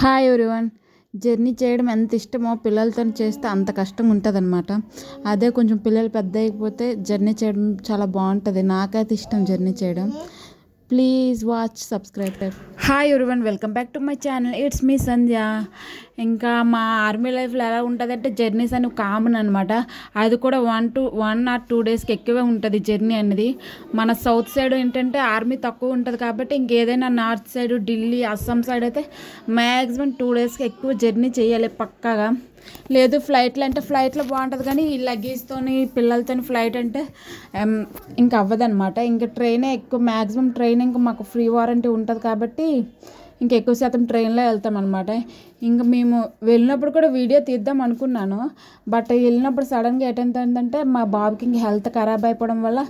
Hi everyone. Journey చేయడం ఎంత ఇష్టమో పిల్లలతో చేస్తే అంత కష్టంగా ఉంటుంది అనమాట అదే కొంచెం పిల్లలు పెద్ద అయిపోతే జర్నీ చేయడం చాలా బాగుంటుంది నాకైతే ఇష్టం జర్నీ చేయడం. Please watch subscribe hi everyone welcome back to my channel it's me Sandhya ఇంకా మా ఆర్మీ లైఫ్లో ఎలా ఉంటుంది అంటే జర్నీస్ అని కామన్ అనమాట అది కూడా one to one or two డేస్కి ఎక్కువే ఉంటుంది జర్నీ అనేది. మన సౌత్ సైడ్ ఏంటంటే ఆర్మీ తక్కువ ఉంటుంది కాబట్టి ఇంకేదైనా north side Delhi Assam side అయితే మ్యాక్సిమం టూ డేస్కి ఎక్కువ జర్నీ చేయాలి పక్కాగా. లేదు ఫ్లైట్లో అంటే ఫ్లైట్లో బాగుంటుంది కానీ ఈ లగేజ్తోని పిల్లలతో ఫ్లైట్ అంటే ఇంక ఇంకా ఇంక ఇంకా ట్రైనే ఎక్కువ మ్యాక్సిమం ట్రైన్ ఇంకా మాకు ఫ్రీ వారంటీ ఉంటుంది కాబట్టి ఇంకా ఎక్కువ శాతం ట్రైన్లో వెళ్తాం అనమాట ఇంకా మేము వెళ్ళినప్పుడు కూడా వీడియో తీద్దాం అనుకున్నాను. బట్ వెళ్ళినప్పుడు సడన్గా ఏంటంటే మా బాబుకి ఇంక హెల్త్ ఖరాబ్ అయిపోవడం వల్ల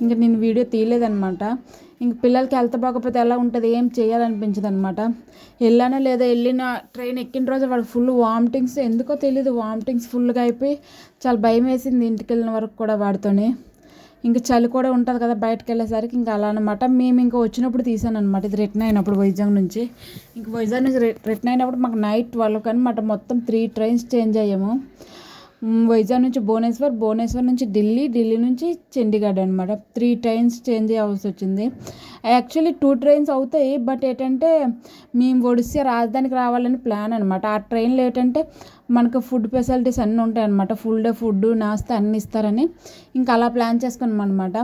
ఇంక నేను వీడియో తీయలేదనమాట ఇంక పిల్లలకి హెల్త్ బాగోకపోతే ఎలా ఉంటుంది? ఏం చేయాలనిపించదు అనమాట వెళ్ళానో లేదా వెళ్ళిన ట్రైన్ ఎక్కిన రోజు వాడు ఫుల్ వామిటింగ్స్. ఎందుకో తెలియదు వామిటింగ్స్ ఫుల్గా అయిపోయి చాలా భయం వేసింది ఇంటికి వెళ్ళిన వరకు కూడా వాడితోనే. ఇంకా చలి కూడా ఉంటుంది కదా బయటకు వెళ్ళేసరికి ఇంకా అలా అనమాట మేము ఇంకా వచ్చినప్పుడు తీసాను అనమాట ఇది రిటర్న్ అయినప్పుడు వైజాగ్ నుంచి. ఇంక వైజాగ్ నుంచి రి- రిటర్న్ అయినప్పుడు మాకు నైట్ ట్వెల్వ్ అనమాట మొత్తం త్రీ ట్రైన్స్ చేంజ్ అయ్యాము. వైజాగ్ నుంచి భువనేశ్వర్ భువనేశ్వర్ నుంచి ఢిల్లీ ఢిల్లీ నుంచి చండీగఢ్ అనమాట త్రీ టైమ్స్ చేంజ్ అవ్వాల్సి వచ్చింది. యాక్చువల్లీ టూ ట్రైన్స్ అవుతాయి బట్ ఏంటంటే మేము ఒడిస్సా రాజధానికి రావాలని ప్లాన్ అనమాట ఆ ట్రైన్లో ఏంటంటే మనకు ఫుడ్ ఫెసిలిటీస్ అన్నీ ఉంటాయి అనమాట ఫుల్ డే ఫుడ్ నాస్తా అన్నీ ఇస్తారని ఇంకా అలా ప్లాన్ చేసుకున్నాం అనమాట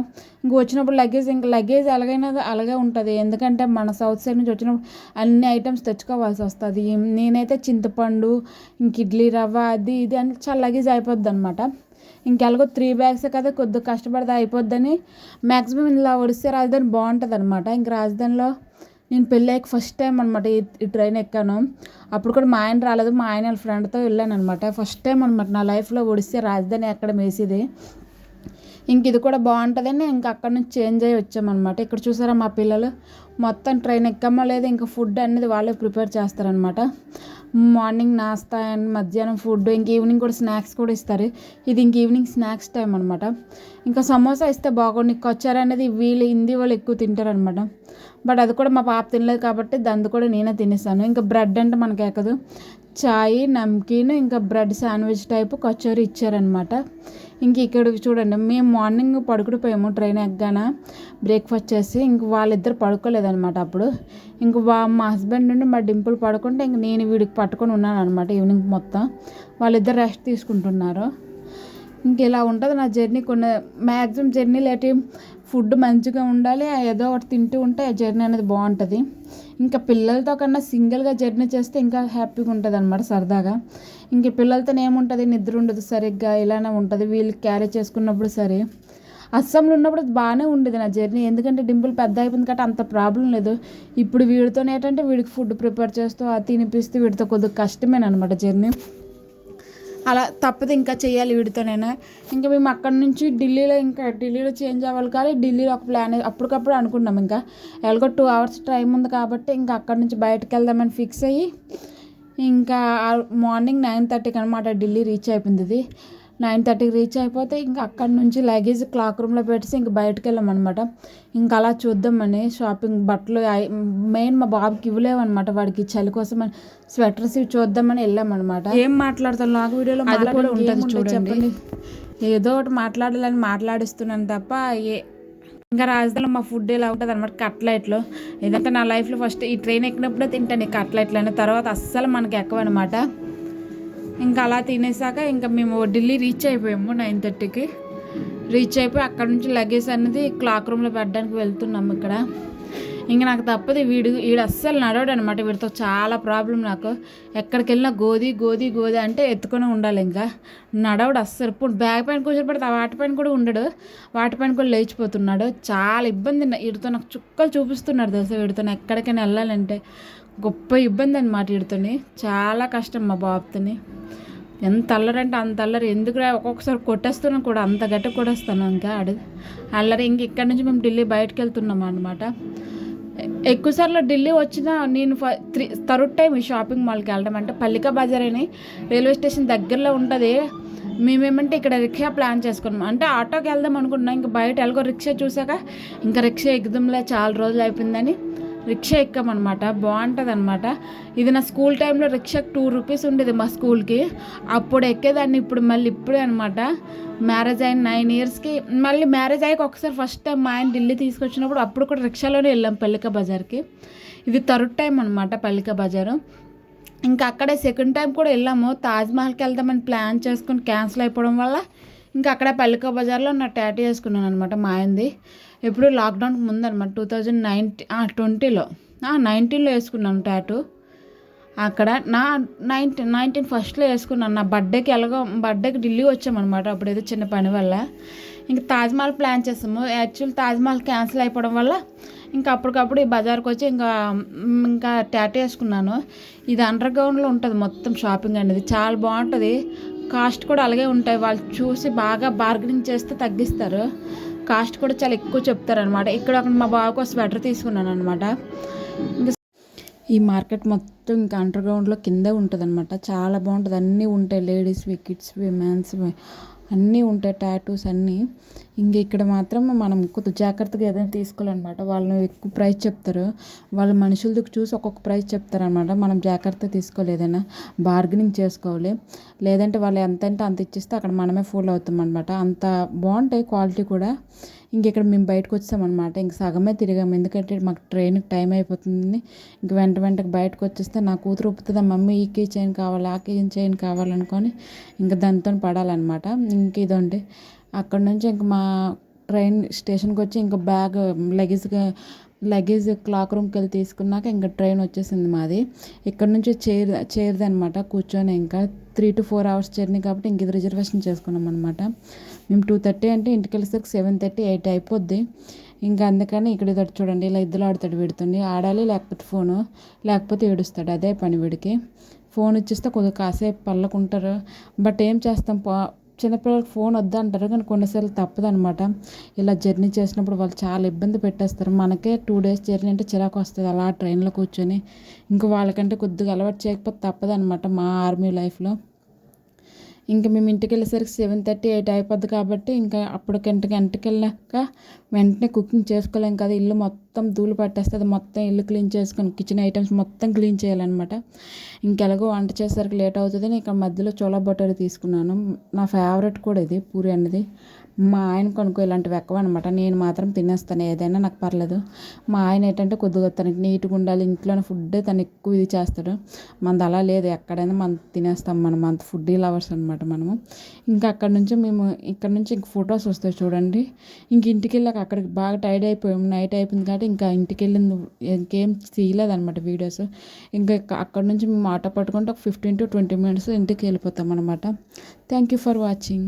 ఇంక వచ్చినప్పుడు లగేజ్ ఇంకా లగేజ్ ఎలాగైనా అలాగే ఉంటుంది. ఎందుకంటే మన సౌత్ సైడ్ నుంచి వచ్చినప్పుడు అన్ని ఐటమ్స్ తెచ్చుకోవాల్సి వస్తుంది. నేనైతే చింతపండు ఇంక ఇడ్లీ రవ్వ అది ఇది అని చాలా లగేజ్ అయిపోద్ది అనమాట ఇంకెలాగో త్రీ బ్యాగ్స్ కదా కొద్దిగా కష్టపడితే అయిపోద్దని. మ్యాక్సిమం ఇలా ఒడిస్తే రాజధాని బాగుంటుంది అనమాట ఇంక రాజధానిలో నేను పెళ్ళయ్యాక ఫస్ట్ టైం అనమాట ఈ ట్రైన్ ఎక్కాను. అప్పుడు కూడా మా ఆయన రాలేదు మా ఆయన వాళ్ళ ఫ్రెండ్తో వెళ్ళాను అనమాట ఫస్ట్ టైం అనమాట నా లైఫ్లో ఒడిస్తే రాజధాని ఎక్కడ వేసేది. ఇంక ఇది కూడా బాగుంటుందని ఇంకా అక్కడ నుంచి చేంజ్ అయ్యి వచ్చామన్నమాట. ఇక్కడ చూసారా మా పిల్లలు? మొత్తం ట్రైన్ ఎక్కమో లేదు ఇంకా ఫుడ్ అనేది వాళ్ళే ప్రిపేర్ చేస్తారనమాట మార్నింగ్ నాస్తా అండ్ మధ్యాహ్నం ఫుడ్ ఇంక ఈవినింగ్ కూడా స్నాక్స్ కూడా ఇస్తారు. ఇది ఇంక ఈవినింగ్ స్నాక్స్ టైం అనమాట ఇంకా సమోసా ఇస్తే బాగుండు. కచ్చారు అనేది వీళ్ళు హిందీ వాళ్ళు ఎక్కువ తింటారనమాట బట్ అది కూడా మా పాప తినలేదు కాబట్టి దాన్ని కూడా నేనే తినేసాను. ఇంకా బ్రెడ్ అంటే మనకి ఎక్కదు చాయ్ నమ్కీన్ ఇంకా బ్రెడ్ శాండ్విచ్ టైపు కచోరీ ఇచ్చారనమాట ఇంక ఇక్కడ చూడండి మేము మార్నింగ్ పడుకుడిపోయాము ట్రైన్ ఎగ్గాన బ్రేక్ఫాస్ట్ చేసి ఇంక వాళ్ళిద్దరు పడుకోలేదనమాట అప్పుడు. ఇంక వా మా హస్బెండ్ నుండి మా డింపుల్ పడుకుంటే ఇంక నేను వీడికి పట్టుకొని ఉన్నాను అనమాట ఈవినింగ్ మొత్తం. వాళ్ళిద్దరు రెస్ట్ తీసుకుంటున్నారు. ఇంక ఇలా ఉంటుంది నా జర్నీ. కొన్ని మ్యాక్సిమం జర్నీలు ఏంటి ఫుడ్ మంచిగా ఉండాలి ఏదో ఒకటి తింటూ ఉంటే ఆ జర్నీ అనేది బాగుంటుంది. ఇంకా పిల్లలతో కన్నా సింగిల్గా జర్నీ చేస్తే ఇంకా హ్యాపీగా ఉంటుంది అనమాట సరదాగా. ఇంక పిల్లలతో ఏముంటుంది? నిద్ర ఉండదు సరిగ్గా ఇలానే ఉంటుంది. వీళ్ళు క్యారీ చేసుకున్నప్పుడు సరే. అస్సాంలో ఉన్నప్పుడు బాగానే ఉండేది నా జర్నీ. ఎందుకంటే డింపుల్ పెద్ద అయిపోయింది కాబట్టి అంత ప్రాబ్లం లేదు. ఇప్పుడు వీడితో ఏంటంటే వీడికి ఫుడ్ ప్రిపేర్ చేస్తూ అది తినిపిస్తూ వీడితో కొద్దిగా కష్టమేనమాట జర్నీ. అలా తప్పదు ఇంకా చేయాలి వీడితోనైనా. ఇంకా మేము అక్కడి నుంచి ఢిల్లీలో ఇంకా ఢిల్లీలో చేంజ్ అవ్వాలి కానీ ఢిల్లీలో ఒక ప్లాన్ అప్పటికప్పుడు అనుకున్నాం ఇంకా. ఎలాగో టూ అవర్స్ టైం ఉంది కాబట్టి ఇంకా అక్కడి నుంచి బయటకు వెళ్దామని ఫిక్స్ అయ్యి ఇంకా మార్నింగ్ నైన్ థర్టీకి అనమాట ఢిల్లీ రీచ్ అయిపోయింది ఇది. నైన్ థర్టీకి రీచ్ అయిపోతే ఇంకా అక్కడ నుంచి లగేజ్ క్లాక్ రూమ్లో పెట్టేసి ఇంక బయటకు వెళ్ళామన్నమాట ఇంకా అలా చూద్దామని షాపింగ్ బట్టలు మెయిన్ మా బాబుకి ఇవ్వలేమన్నమాట వాడికి చలి కోసం అని. స్వెటర్స్ ఇవి చూద్దామని వెళ్ళామన్నమాట. ఏం మాట్లాడతాను నాకు వీడియోలో అది కూడా ఉంటుంది చూడండి. ఏదో ఒకటి మాట్లాడాలని మాట్లాడిస్తున్నాను తప్ప ఏ ఇంకా రాజధానిలో మా ఫుడ్ ఎలా ఉంటుంది అనమాట కట్లెట్లు. ఇదంతా నా లైఫ్లో ఫస్ట్ ఈ ట్రైన్ ఎక్కినప్పుడే తింటాను ఈ కట్లెట్లు అని తర్వాత అస్సలు మనకి ఎక్కవన్నమాట ఇంకా అలా తినేసాక ఇంకా మేము ఢిల్లీ రీచ్ అయిపోయాము నైన్ థర్టీకి రీచ్ అయిపోయి అక్కడ నుంచి లగేజ్ అనేది క్లాక్ రూమ్లో పెట్టడానికి వెళ్తున్నాము ఇక్కడ. ఇంకా నాకు తప్పదు వీడు వీడు అస్సలు నడవడు అనమాట వీడితో చాలా ప్రాబ్లం నాకు. ఎక్కడికి వెళ్ళినా గోధి గోధి గోధి అంటే ఎత్తుకొని ఉండాలి ఇంకా. నడవడు అస్సలు. ఇప్పుడు బ్యాగ్ పైన కూర్చొని వాటి పైన కూడా ఉండడు. వాటిపైన కూడా లేచిపోతున్నాడు. చాలా ఇబ్బంది. వీడితో నాకు చుక్కలు చూపిస్తున్నాడు తెలుసా? వీడితో ఎక్కడికైనా వెళ్ళాలంటే. గొప్ప ఇబ్బంది అనమాట వీడితోని చాలా కష్టం మా బాబుతోని. ఎంత అల్లరంటే అంత అల్లరి. ఎందుకు ఒక్కొక్కసారి కొట్టేస్తున్నాను కూడా అంత గట్టి కొట్టేస్తాను ఇంకా అడు అల్లరి ఇంక ఇక్కడ నుంచి మేము ఢిల్లీ బయటకు వెళ్తున్నాం అనమాట ఎక్కువసార్లు ఢిల్లీ వచ్చిన నేను త్రీ థర్డ్ టైం ఈ షాపింగ్ మాల్కి వెళ్ళడం అంటే పల్లిక బజార్ అని రైల్వే స్టేషన్ దగ్గరలో ఉంటుంది. మేమేమంటే ఇక్కడ రిక్షా ప్లాన్ చేసుకున్నాం. అంటే ఆటోకి వెళ్దాం అనుకున్నాం ఇంకా బయట ఎలాగో రిక్షా చూసాక ఇంకా రిక్షా ఎగ్దాంలే చాలా రోజులు అయిపోయిందని. రిక్షా ఎక్కామన్నమాట. బాగుంటుంది అనమాట ఇది నా స్కూల్ టైంలో రిక్షాకి టూ రూపీస్ ఉండేది మా స్కూల్కి. అప్పుడు ఎక్కేదాన్ని ఇప్పుడు మళ్ళీ ఇప్పుడే అనమాట మ్యారేజ్ అయిన నైన్ ఇయర్స్కి మళ్ళీ మ్యారేజ్ అయ్యాక ఒకసారి ఫస్ట్ టైం మా ఆయన ఢిల్లీ తీసుకొచ్చినప్పుడు అప్పుడు కూడా రిక్షాలోనే వెళ్ళాం పల్లిక బజార్కి. ఇది థర్డ్ టైం అనమాట పల్లిక బజారు. ఇంకా అక్కడే సెకండ్ టైం కూడా వెళ్ళాము. తాజ్మహల్కి వెళ్దామని ప్లాన్ చేసుకుని క్యాన్సిల్ అయిపోవడం వల్ల ఇంకా అక్కడ పల్లిక బజార్లో నా టాటూ చేసుకున్నాను అనమాట మా ఆయనది. ఎప్పుడు లాక్డౌన్కి ముందనమాట టూ థౌజండ్ నైన్టీ ట్వంటీలో నైన్టీన్లో వేసుకున్నాను ట్యాటూ అక్కడ నా నైన్టీన్ నైన్టీన్ ఫస్ట్లో వేసుకున్నాను. నా బర్త్డేకి ఎలాగో బర్త్డేకి ఢిల్లీ వచ్చామన్నమాట అప్పుడు ఏదో చిన్న పని వల్ల. ఇంకా తాజ్మహల్ ప్లాన్ చేసాము. యాక్చువల్ తాజ్మహల్ క్యాన్సిల్ అయిపోవడం వల్ల ఇంకా అప్పటికప్పుడు ఈ బజార్కి వచ్చి ఇంకా ఇంకా టాటూ వేసుకున్నాను. ఇది అండర్ గ్రౌండ్లో ఉంటుంది మొత్తం షాపింగ్ అనేది. చాలా బాగుంటుంది. కాస్ట్ కూడా అలాగే ఉంటాయి. వాళ్ళు చూసి బాగా బార్గెనింగ్ చేస్తే తగ్గిస్తారు. కాస్ట్ కూడా చాలా ఎక్కువ చెప్తారనమాట ఇక్కడ అక్కడ మా బాబుకు కోసం స్వెటర్ తీసుకున్నాను అనమాట ఈ మార్కెట్ మొత్తం ఇంకా అండర్ గ్రౌండ్లో కింద ఉంటుంది అనమాట చాలా బాగుంటుంది. అన్నీ ఉంటాయి. లేడీస్వి కిడ్స్వి మెన్స్వి అన్నీ ఉంటాయి. టాటూస్ అన్నీ. ఇంక ఇక్కడ మాత్రం మనం కొద్ది జాగ్రత్తగా ఏదైనా తీసుకోవాలన్నమాట. వాళ్ళు ఎక్కువ ప్రైస్ చెప్తారు. వాళ్ళ దగ్గర చూసి ఒక్కొక్క ప్రైస్ చెప్తారనమాట మనం జాగ్రత్త తీసుకోవాలి ఏదైనా. బార్గెనింగ్ చేసుకోవాలి. లేదంటే వాళ్ళు ఎంత అంటే అంత ఇచ్చిస్తే అక్కడ మనమే ఫూల్ అవుతాం అనమాట అంత బాగుంటాయి క్వాలిటీ కూడా. ఇంక ఇక్కడ మేము బయటకు వచ్చామన్నమాట. ఇంక సగమే తిరిగాము. ఎందుకంటే మాకు ట్రైన్కి టైం అయిపోతుంది. ఇంక వెంట వెంటకి బయటకు వచ్చేస్తే నా కూతురు ఒప్పుతుంది మమ్మీ ఈ కీ చైన్ కావాలి? ఆ కీ చైన్ కావాలనుకొని ఇంకా దానితో పడాలన్నమాట. ఇంక ఇదండి. అక్కడ నుంచి ఇంక మా ట్రైన్ స్టేషన్కి వచ్చి ఇంకా బ్యాగ్ లగేజ్గా లగేజ్ క్లాక్ రూమ్కి వెళ్ళి తీసుకున్నాక ఇంకా ట్రైన్ వచ్చేసింది మాది. ఇక్కడ నుంచి చేర్ చేరది అనమాట కూర్చొని ఇంకా three to four hours journey కాబట్టి ఇంక ఇది రిజర్వేషన్ చేసుకున్నాం అనమాట మేము టూ థర్టీ అంటే ఇంటికి వెళ్ళేసరికి సెవెన్ థర్టీ ఎయిట్ అయిపోద్ది. ఇంకా అందుకని ఇక్కడ ఇదొకటి చూడండి ఇలా ఇద్దరు ఆడుతాడు వీడుతుంది ఆడాలి లేకపోతే ఫోను లేకపోతే ఏడుస్తాడు అదే పని వీడికి. ఫోన్ ఇచ్చేస్తే కొద్దిగా కాసేపు పళ్ళకుంటారు బట్ ఏం చేస్తాం చిన్నపిల్లలకి ఫోన్ వద్దంటారు కానీ కొన్నిసార్లు తప్పదనమాట ఇలా జర్నీ చేసినప్పుడు వాళ్ళు చాలా ఇబ్బంది పెట్టేస్తారు. మనకే టూ డేస్ జర్నీ అంటే చిరాకు వస్తుంది. అలా ట్రైన్లో కూర్చొని ఇంకా వాళ్ళకంటే కొద్దిగా అలవాటు చేయకపోతే తప్పదనమాట మా ఆర్మీ లైఫ్లో. ఇంకా మేము ఇంటికి వెళ్ళేసరికి సెవెన్ థర్టీ ఎయిట్ అయిపోద్ది కాబట్టి ఇంకా అప్పుడు గంట గంటకి వెళ్ళాక వెంటనే కుకింగ్ చేసుకోలేం కదా. ఇల్లు మొత్తం మొత్తం ధూళి పట్టేస్తుంది మొత్తం ఇల్లు క్లీన్ చేసుకొని కిచెన్ ఐటమ్స్ మొత్తం క్లీన్ చేయాలన్నమాట. ఇంకెలాగో వంట చేసేసరికి లేట్ అవుతుంది. నేను ఇక్కడ మధ్యలో చోలా బటర్ తీసుకున్నాను. నా ఫేవరెట్ కూడా ఇది పూరి అనేది మా ఆయన కొనుక్కో ఇలాంటివి ఎక్కువ అనమాట నేను మాత్రం తినేస్తాను ఏదైనా నాకు పర్లేదు. మా ఆయన ఏంటంటే కొద్దిగా తనకి నీట్గా ఉండాలి ఇంట్లోనే ఫుడ్ తను ఎక్కువ ఇది చేస్తాడు. మనది అలా లేదు ఎక్కడైనా మనం తినేస్తాం మనం అంత ఫుడ్ లవర్స్ అనమాట మనము. ఇంకా అక్కడ నుంచి మేము ఇక్కడ నుంచి ఇంక ఫొటోస్ వస్తాయి చూడండి. ఇంక ఇంటికి వెళ్ళాక అక్కడికి బాగా టైర్డ్ అయిపోయాం నైట్ అయిపోయింది కాబట్టి ఇంకా ఇంటికి వెళ్ళింది ఇంకేం తీయలేదనమాట వీడియోస్. ఇంకా అక్కడ నుంచి మేము ఆటో పట్టుకుంటే ఒక ఫిఫ్టీన్ టు ట్వంటీ మినిట్స్ ఇంటికి వెళ్ళిపోతాం అనమాట థ్యాంక్ యూ ఫర్ వాచింగ్